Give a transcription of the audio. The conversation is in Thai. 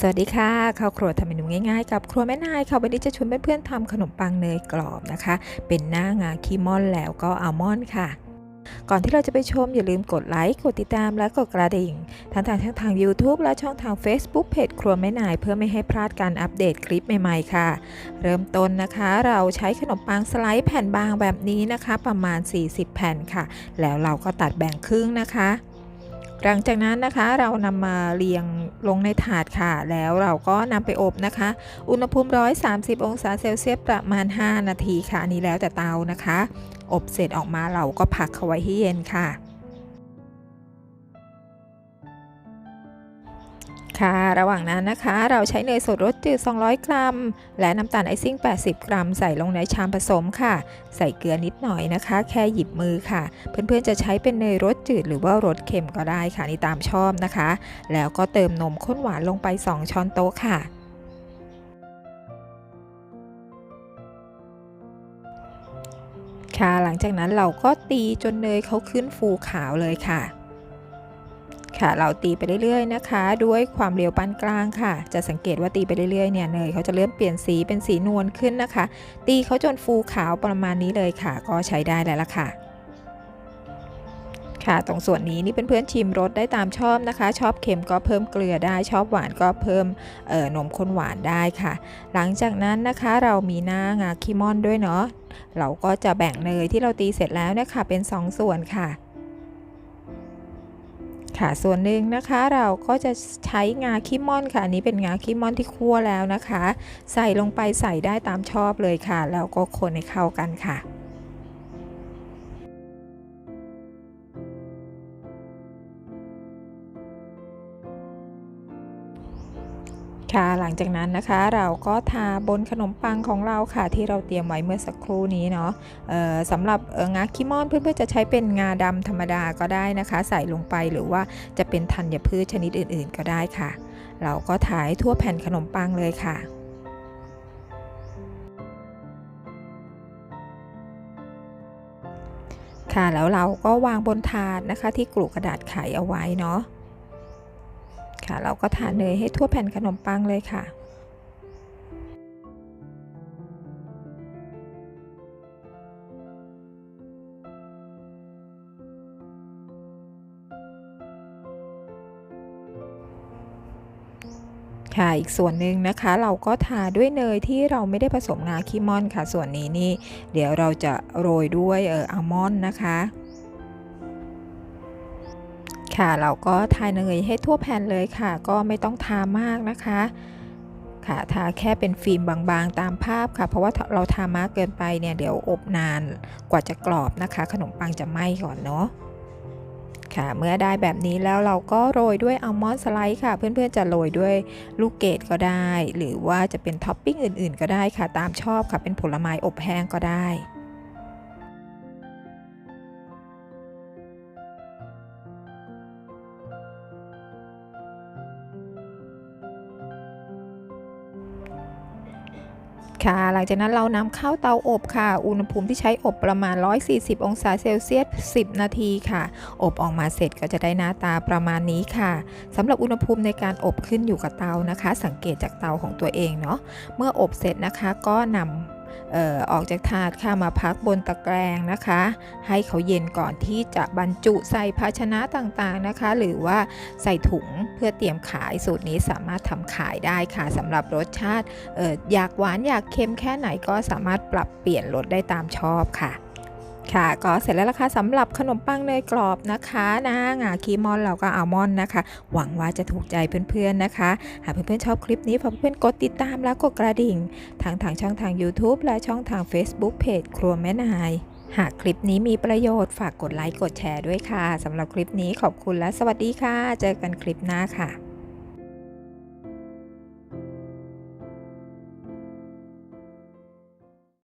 สวัสดีค่ะข้าวครัวทำเมนูง่ายๆ กับครัวแม่นายค่ะวันนี้จะชวนเพื่อนๆทำขนมปังเนยกรอบนะคะ เป็นหน้างาคีมอนแล้วก็อัลมอนด์ค่ะ ก่อนที่เราจะไปชมอย่าลืมกดไลค์กดติดตามและกดกระดิ่งทั้งทางช่องทาง YouTube และช่องทาง Facebook เพจครัวแม่นายเพื่อไม่ให้พลาดการอัปเดตคลิปใหม่ๆค่ะ เริ่มต้นนะคะ เราใช้ขนมปังสไลด์แผ่นบางแบบนี้นะคะ ประมาณ 40 แผ่นค่ะ แล้วเราก็ตัดแบ่งครึ่งนะคะ หลังจากนั้นนะคะเรานำมาเรียงลงในถาดค่ะ แล้วเราก็นำไปอบนะคะ อุณหภูมิ 130 องศาเซลเซียสประมาณ 5 นาทีค่ะ อันนี้แล้วแต่เตานะคะ อบเสร็จออกมาเราก็พักเขาไว้ให้เย็นค่ะ ค่ะ ระหว่างนั้นนะคะ เราใช้เนยสดรสจืด 200 กรัม และน้ำตาลไอซิ่ง 80 กรัม ใส่ลงในชามผสมค่ะ ใส่เกลือนิดหน่อยนะคะ แค่หยิบมือค่ะ เพื่อนๆจะใช้เป็นเนยรสจืดหรือว่ารสเค็มก็ได้ค่ะนี่ตามชอบนะคะ แล้วก็เติมนมข้นหวานลงไป 2 ช้อนโต๊ะค่ะค่ะ หลังจากนั้นเราก็ตีจนเนยเขาขึ้นฟูขาวเลยค่ะ ค่ะ เราตีไปเรื่อยๆนะคะ ด้วยความเร็วปานกลางค่ะ จะสังเกตว่าตีไปเรื่อยๆเนี่ยเนยเขาจะเริ่มเปลี่ยนสีเป็นสีนวลขึ้นนะคะ ตีเขาจนฟูขาวประมาณนี้เลยค่ะ ก็ใช้ได้แล้วล่ะค่ะค่ะตรงส่วนนี้นี่เป็นเพื่อนชิมรสได้ตามชอบนะคะ ชอบเค็มก็เพิ่มเกลือได้ชอบหวานก็เพิ่มเอ่อนมข้นหวานได้ค่ะ หลังจากนั้นนะคะเรามีหน้างาคิมอนด้วยเนาะเราก็จะแบ่งเนยที่เราตีเสร็จแล้วเนะคะเป็น 2 ส่วนค่ะ ค่ะส่วนหนึ่งนะคะเราก็จะใช้งาคิมอนค่ะอันนี้เป็นงาคิมอนที่คั่วแล้วนะคะ ใส่ลงไปใส่ได้ตามชอบเลยค่ะ แล้วก็คนให้เข้ากันค่ะ ค่ะหลังจากนั้นนะคะเราก็ทาบนขนมปังของเราค่ะที่เราเตรียมไว้เมื่อสักครู่นี้เนาะสำหรับงาคิมอนเพื่อนๆจะใช้เป็นงาดำธรรมดาก็ได้นะคะ ใส่ลงไปหรือว่าจะเป็นธัญพืชชนิดอื่นๆก็ได้ค่ะ เราก็ทาให้ทั่วแผ่นขนมปังเลยค่ะค่ะแล้วเราก็วางบนถาดนะคะที่กลุกระดาษไขเอาไว้เนาะ ค่ะ เราก็ทาเนยให้ทั่วแผ่นขนมปังเลยค่ะ ค่ะอีกส่วนหนึ่งนะคะ เราก็ทาด้วยเนยที่เราไม่ได้ผสมงาคิมอนค่ะ ส่วนนี้นี่ เดี๋ยวเราจะโรยด้วยเอออัลมอนด์นะคะ ค่ะ เราก็ทาเนยให้ทั่วแผ่นเลยค่ะ ก็ไม่ต้องทามากนะคะ ค่ะ ทาแค่เป็นฟิล์มบางๆตามภาพค่ะ เพราะว่าเราทามากเกินไปเนี่ยเดี๋ยวอบนานกว่าจะกรอบนะคะ ขนมปังจะไหม้ก่อนเนาะค่ะ เมื่อได้แบบนี้แล้วเราก็โรยด้วยอัลมอนด์สไลด์ค่ะ เพื่อนๆจะโรยด้วยลูกเกดก็ได้ หรือว่าจะเป็นท็อปปิ้งอื่นๆ ก็ได้ค่ะ ตามชอบค่ะ เป็นผลไม้อบแห้งก็ได้ ค่ะ หลังจากนั้นเรานำเข้าเตาอบค่ะ อุณหภูมิที่ใช้อบประมาณ 140 องศาเซลเซียส 10 นาทีค่ะ อบออกมาเสร็จก็จะได้หน้าตาประมาณนี้ค่ะสำหรับอุณหภูมิในการอบขึ้นอยู่กับเตานะคะ สังเกตจากเตาของตัวเองเนาะ เมื่ออบเสร็จนะคะก็นำ ออออกจากถาดค่ะมาพักบนตะแกรงนะคะ ให้เขาเย็นก่อนที่จะบรรจุใส่ภาชนะต่างๆนะคะ หรือว่าใส่ถุงเพื่อเตรียมขายสูตรนี้สามารถทำขายได้ค่ะสำหรับรสชาติอออยากหวานอยากเค็มแค่ไหนก็สามารถปรับเปลี่ยนรสได้ตามชอบค่ะ ค่ะก็เสร็จแล้วล่ะค่ะสำหรับขนมปังเนยกรอบนะคะนะงาคีมอนเราก็อัลมอนด์นะคะ หวังว่าจะถูกใจเพื่อนๆนะคะ หากเพื่อนๆชอบคลิปนี้ฝากเพื่อนๆกดติดตามและกดกระดิ่งทางทางช่องทาง YouTube และช่องทาง Facebook เพจครัวแม่นาย หากคลิปนี้มีประโยชน์ฝากกดไลค์กดแชร์ด้วยค่ะสำหรับคลิปนี้ขอบคุณและสวัสดีค่ะ เจอกันคลิปหน้าค่ะ